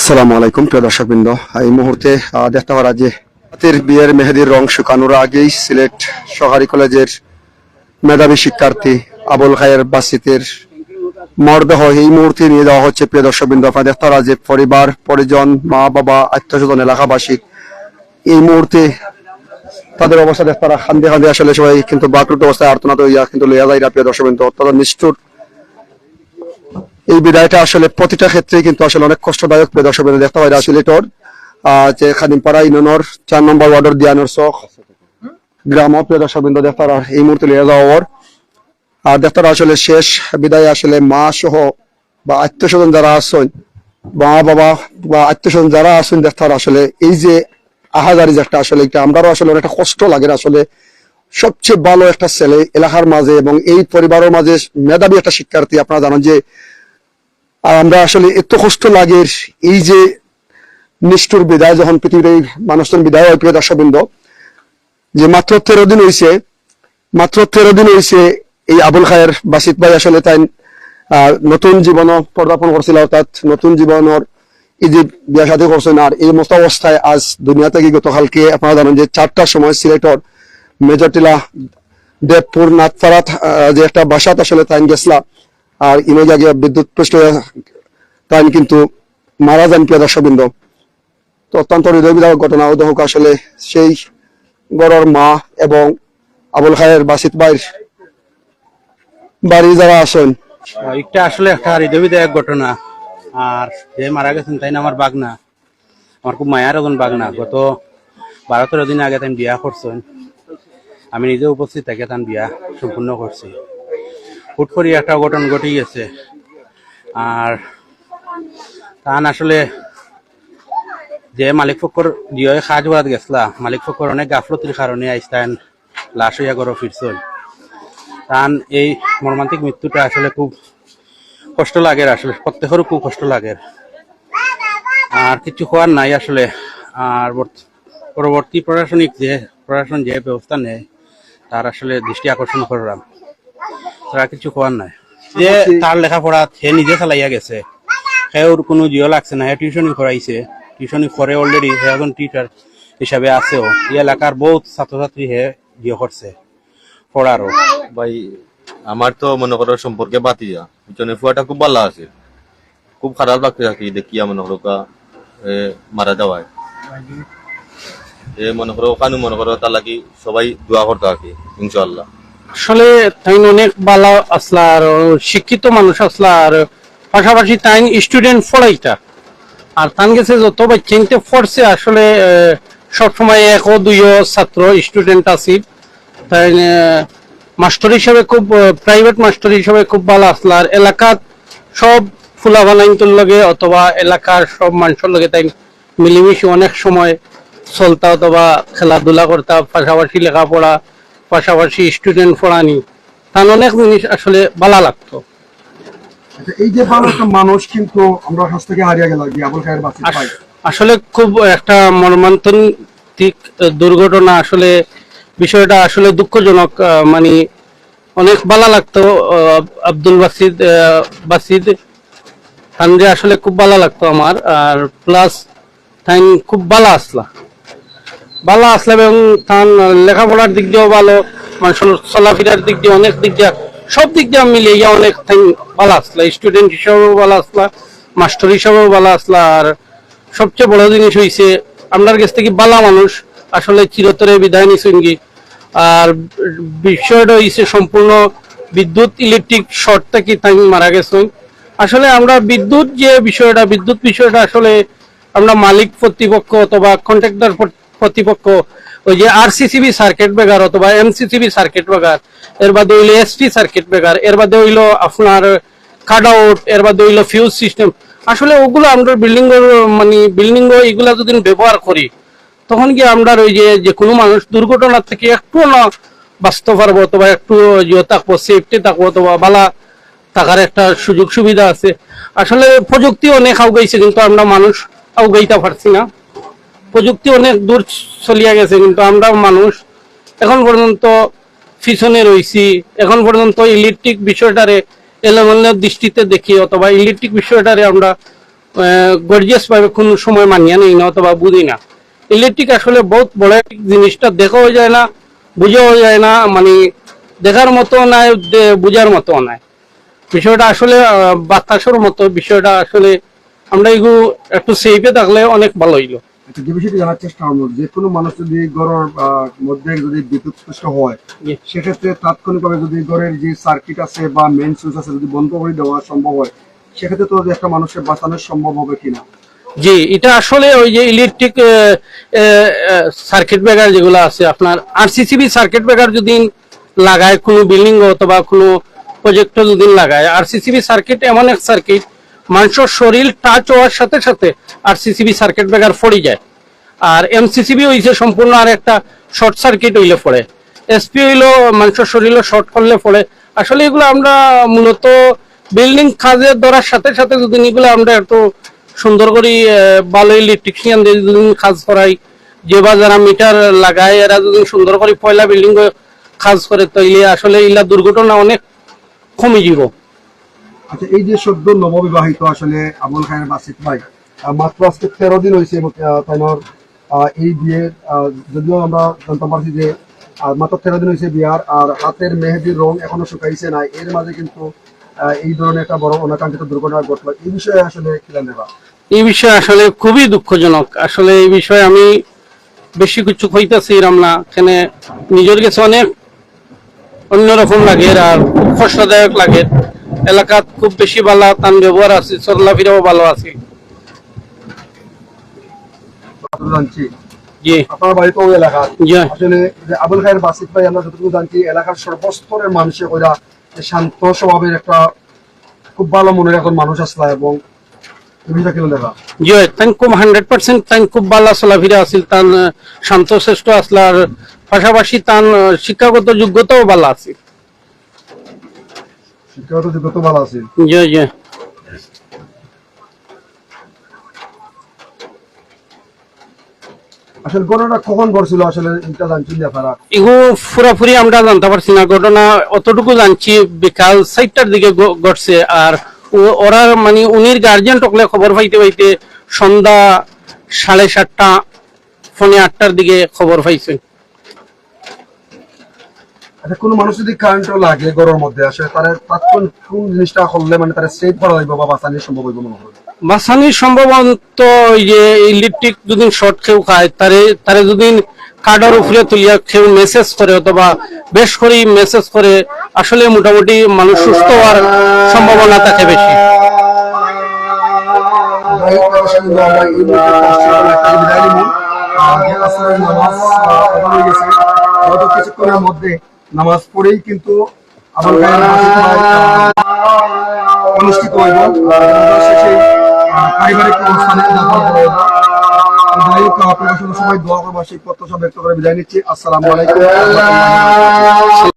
আসসালামু আলাইকুম, প্রিয় দর্শকবৃন্দ। এই মুহূর্তে দেখতে পারা যে হাতের বিয়ের মেহেদির রং শুকানোর আগেই সিলেট সরকারি কলেজের মেধাবী শিক্ষার্থী আবুল খায়ের বাসিতের মরদেহ এই মুহূর্তে নিয়ে যাওয়া হচ্ছে, প্রিয় দর্শকবৃন্দ। আপনারা দেখতে পারা যে পরিবার, পরিজন, মা, বাবা, আত্মীয়স্বজন, এলাকাবাসী এই মুহূর্তে তাদের অবস্থা দেখতে পারা খান্দে খান্দে আসলে সবাই কিন্তু বাকরুত অবস্থায় আর্তনাদ হইয়া কিন্তু লইয়া যায় প্রিয় দর্শকবৃন্দ। অত্যন্ত নিষ্ঠুর এই বিদায়টা আসলে প্রতিটা ক্ষেত্রে কিন্তু আসলে অনেক কষ্টদায়ক প্রিয় দর্শক দেখতে পাই আসলে তোর যে খাদিমপাড়া ইউনিয়নের চার নম্বর ওয়ার্ডের দিয়ানোর চক, গ্রাম প্রিয় দর্শক বৃন্দ দেখতে এই মুহূর্তে লিয়ে যাওয়া ওর। আর দেখতে আসলে শেষ বিদায় আসলে মা সহ বা আত্মীয় স্বজন যারা আছেন, মা, বাবা বা আত্মীয় স্বজন যারা আছেন, দেখতে আসলে এই যে আহাজারি যে একটা আসলে এটা আমরাও আসলে অনেকটা কষ্ট লাগে আসলে সবচেয়ে ভালো একটা ছেলে এলাকার মাঝে এবং এই পরিবারের মাঝে মেধাবী একটা শিক্ষার্থী, আপনারা জানেন যে আর আমরা আসলে এত কষ্ট লাগে এই যে নিষ্ঠুর বিদায়, যখন পৃথিবীর মানুষজন বিদায় হয়, প্রিয় দর্শকবৃন্দ, যে মাত্র তেরো দিন হয়েছে মাত্র তেরো দিন হয়েছে এই আবুল খায়ের বাসিত ভাই আসলে তাই নতুন জীবন পদার্পণ করছিল, অর্থাৎ নতুন জীবনের এই যে বিয়া সাথে করছেন, আর এই মতো অবস্থায় আজ দুনিয়া থেকে গতকালকে আপনারা জানেন যে চারটার সময় সিলেটর মেজরটিলা দেবপুর নাথপাড়া যে একটা বাসাত আসলে তাই গেছিলা আর ইনো জায়গায় বিদ্যুৎ পৃষ্ঠ তাই কিন্তু মারা যান প্রিয় তো অত্যন্ত হৃদয় বিধায়ক ঘটনা উদহক আসলে সেই গড়র মা এবং আবুল খায়ের বাসিত ভাইয়ের বাড়ি যারা আসেন এটা আসলে একটা হৃদয়বিদায়ক ঘটনা। আর যে মারা গেছেন তাই না আমার বাগনা। আমার খুব মায়ার একজন বাগনা। গত বারো তেরো দিন আগে তাই বিয়া করছেন। আমি নিজে উপস্থিত থেকে তান বিয়া সম্পূর্ণ করছি। হুট করে একটা অঘটন ঘটে গেছে। আর তান আসলে যে মালিক ফকর দিয়ে কাজ করাত গেছলা, মালিক ফকর অনেক গাফলতির কারণে আইস্তান লাশ হইয়া গড় ফিরছেন তান এই মর্মান্তিক মৃত্যুটা আসলে খুব কষ্ট লাগে, আসলে প্রত্যেকেরও খুব কষ্ট লাগে। আর কিছু হওয়ার নাই আসলে। আর পরবর্তী প্রশাসনিক যে, প্রশাসন যে ব্যবস্থা নেয়, তার আসলে দৃষ্টি আকর্ষণ করলাম। তারা কিছু হওয়ার নাই। যে তার লেখাপড়া সে নিজে চালাইয়া গেছে। সেওর কোনো জিও লাগছে না সে টিউশনি করাইছে টিউশনি করে অলরেডি সে এখন টিচার হিসাবে আছেও। এই এলাকার বহুত ছাত্রছাত্রী হে জিও করছে পড়ারও ভাই আমার তো মনে করো সম্পর্কে বাতিয়া পিছনে ফুয়াটা খুব ভালো আছে খুব খারাপ লাগতে থাকি দেখিয়া মনে করো কা, এ, মারা যাওয়ায় এ মনে করো ওখানে মনে করো তার লাগি সবাই দোয়া করতে থাকি ইনশাল্লাহ আসলে তাই অনেক ভালো আসলা আর শিক্ষিত মানুষ আসলা আর পাশাপাশি তাই স্টুডেন্ট পড়াইতা। আর তান গেছে যত বাচ্চাইতে পড়ছে, আসলে সবসময় এক ও দুইও ছাত্র স্টুডেন্ট আছি। তাই মাস্টার হিসাবে খুব প্রাইভেট মাস্টার হিসাবে খুব ভালো আসলা। আর এলাকাত সব ফুলা বানাইন্তর লগে অথবা এলাকার সব মানুষের লগে তাই মিলিমিশি অনেক সময় চলতা অথবা খেলাধুলা করতা, পাশাপাশি লেখাপড়া পাশাপাশি স্টুডেন্ট পড়ানি তার অনেক জিনিস আসলে ভালো লাগতো। আচ্ছা, এই যে ভালো একটা মানুষ কিন্তু আমরা কাছ থেকে হারিয়ে গেল আবুল খায়ের বাসিত আসলে খুব একটা মর্মান্তিক দুর্ঘটনা আসলে বিষয়টা আসলে দুঃখজনক মানে অনেক ভালো লাগতো আব্দুল বাসিদ বাসিদ তানরে আসলে খুব ভালো লাগতো আমার আর প্লাস তাই খুব ভালো আসলা। ভালো আসলে এবং তান লেখাপড়ার দিক দিয়েও ভালো মানুষের চলাফেরার দিক দিয়ে অনেক দিক দিয়ে, সব দিক দিয়ে মিলিয়ে গিয়ে অনেক ভালো আসলা। স্টুডেন্ট হিসাবেও ভালো আসলা মাস্টার হিসাবেও ভালো আসলা, আর সবচেয়ে বড় জিনিস হইছে আপনার কাছ থেকে বালা মানুষ, আসলে চিরতরে বিদায় নিছেন কি আর বিষয়টা হইছে সম্পূর্ণ বিদ্যুৎ ইলেকট্রিক শর্ট থেকে তাই মারা গেছেন আসলে আমরা বিদ্যুৎ যে বিষয়টা, বিদ্যুৎ বিষয়টা আসলে আমরা মালিক কর্তৃপক্ষ অথবা কন্ট্রাক্টর কর্তৃপক্ষ ওই যে আর আরসিসিবি সার্কিট বেগার অথবা এমসিসিবি সার্কিট ব্রেকার এর বাদে হইল এসপি সার্কিট বেগার এর বাদে হইল আপনার কাট আউট এর বাদে হইল ফিউজ সিস্টেম আসলে ওগুলো আমরা বিল্ডিং মানে বিল্ডিং এগুলা যদি ব্যবহার করি, তখন কি আমরা ওই যে যে কোনো মানুষ দুর্ঘটনা থেকে একটু না বাঁচতে পারব অথবা একটু ইয়ে থাকব সেফটি থাকব অথবা বালা থাকার একটা সুযোগ সুবিধা আছে। আসলে প্রযুক্তি অনেক আউগাইছে কিন্তু আমরা মানুষ আউগাইতে পারছি না। প্রযুক্তি অনেক দূর চলিয়া গেছে, কিন্তু আমরা মানুষ। এখন পর্যন্ত পিছনে রইছি। এখন পর্যন্ত ইলেকট্রিক বিষয়টারে এলোমেলো দৃষ্টিতে দেখি, অথবা ইলেকট্রিক বিষয়টারে আমরা গর্জিয়াস ভাবে কোন সময় মানিয়ে নেই না, অথবা বুঝি না। ইলেকট্রিক আসলে বহুত বড় জিনিসটা, দেখাও যায় না, বুঝাও যায় না মানে দেখার মতো দে- বুঝার মতো নাই। বিষয়টা আসলে বাতাসের মতো, বিষয়টা আসলে আমরা এগুলো একটু সেফে থাকলে অনেক ভালো হইল। আচ্ছা, যে বিষয়টি জানার চেষ্টা করব। যে কোনো মানুষ যদি ঘরের মধ্যে যদি বিদ্যুৎ স্পৃষ্ট হয় সেক্ষেত্রে তাৎক্ষণিকভাবে যদি ঘরের যে সার্কিট আছে বা মেইন সুইচ আছে যদি বন্ধ করে দেওয়া সম্ভব হয় সেক্ষেত্রে তো একটা মানুষের বাঁচানো সম্ভব হবে কিনা? জি এটা আসলে ওই যে ইলেকট্রিক সার্কিট ব্রেকার যেগুলো আছে আপনার আরসিসিবি সার্কিট ব্রেকার যদি লাগায় কোনো বিল্ডিং অথবা কোনো প্রজেক্ট যদি লাগায় আরসিসিবি সার্কিট এমন এক সার্কিট মানুষের শরীর টাচ হওয়ার সাথে সাথে আর সিসিবি সার্কিট ব্রেকার পড়ে যায়। আর এমসিসিবি হইছে সম্পূর্ণ আর একটা শর্ট সার্কিট হইলে পড়ে। এসপি হইল মানুষের শরীরে শর্ট করলে পড়ে। আসলে এগুলো আমরা মূলত বিল্ডিং কাজের ধরার সাথে সাথে যদি এগুলো আমরা একটু সুন্দর করে ভালো ইলেকট্রিশিয়ান দিয়ে যদি কাজ করাই, যে বা যারা মিটার লাগায়, এরা যদি সুন্দর করে পয়লা বিল্ডিং কাজ করে, তাইলে আসলে ইলা দুর্ঘটনা অনেক কমে যাব আচ্ছা এই যে সদ্য নববিবাহিত আসলে আবুল খায়ের বাসিক ভাই মাত্র আজকে তেরো দিন হয়েছে তাইনর এই বিয়ের যদিও আমরা জানতে পারছি যে মাত্র তেরো দিন হয়েছে বিয়ার, আর হাতের মেহেদির রং এখনও শুকাইছে না, এর মাঝে কিন্তু এই ধরনের একটা বড় অনাকাঙ্ক্ষিত দুর্ঘটনা ঘটলো। এই বিষয়ে আসলে খিলান দেবা এই বিষয়ে আসলে খুবই দুঃখজনক। আসলে এই বিষয়ে আমি বেশি কিছু হইতেছি না এখানে নিজের কাছে অনেক অন্যরকম লাগে, আর খুব কষ্টদায়ক লাগে। এলাকাত খুব বেশি ভালো তান ব্যবহার আছে চলাফেরাও ভালো আছে। যতটুকু জানছি। জি। আপনার বাড়িতে ওই এলাকা আসলে যে আবুল খায়ের বাসিক ভাই আমরা যতটুকু জানছি এলাকার সর্বস্তরের মানুষের ওইরা শান্ত স্বভাবের একটা খুব ভালো মনের এখন মানুষ আসলা এবং তান শান্ত শ্রেষ্ঠ আসলার পাশাপাশি তান শিক্ষাগত যোগ্যতাও ভালো আছে শিক্ষাগত যোগ্যতা ভালো আছে। জি জি। আসলে ঘটনাটা কখন ঘটছিল? আসলে এটা জানছেন আপনারা। এগু পুরাপুরি আমরা জানতে পারছি না। ঘটনা অতটুকু জানছি বিকাল চারটার দিকে ঘটছে। আর ওরা মানে উনির গার্জিয়ান টকলে খবর পাইতে পাইতে সন্ধ্যা সাড়ে সাতটা ফোনে আটটার দিকে খবর পাইছে আচ্ছা কোনো মানুষ যদি কারেন্টও লাগে ঘরের মধ্যে আসে তার তাৎক্ষণ কোন জিনিসটা করলে মানে তারা সেভ করা হইব বা বাঁচানো সম্ভব হইব মনে হয়? বাসানি সম্ভবত যে ইলেকট্রিক যদি শর্ট কেউ খায় তারে তারে যদি কার্ডের উপরে তুলিয়া কেউ মেসেজ করে অথবা বেশ করে মেসেজ করে আসলে মোটামুটি মানুষ সুস্থ হওয়ার সম্ভাবনা থাকে বেশি। নামাজ কিছুক্ষণের মধ্যে নামাজ পড়েই কিন্তু আহ, অনুষ্ঠিত হইব পারিবারিক অনুষ্ঠানে। যাই আপনারা সবাই দোয়া করব সেই প্রত্যাশা ব্যক্ত করে বিদায় নিচ্ছি। আসসালামু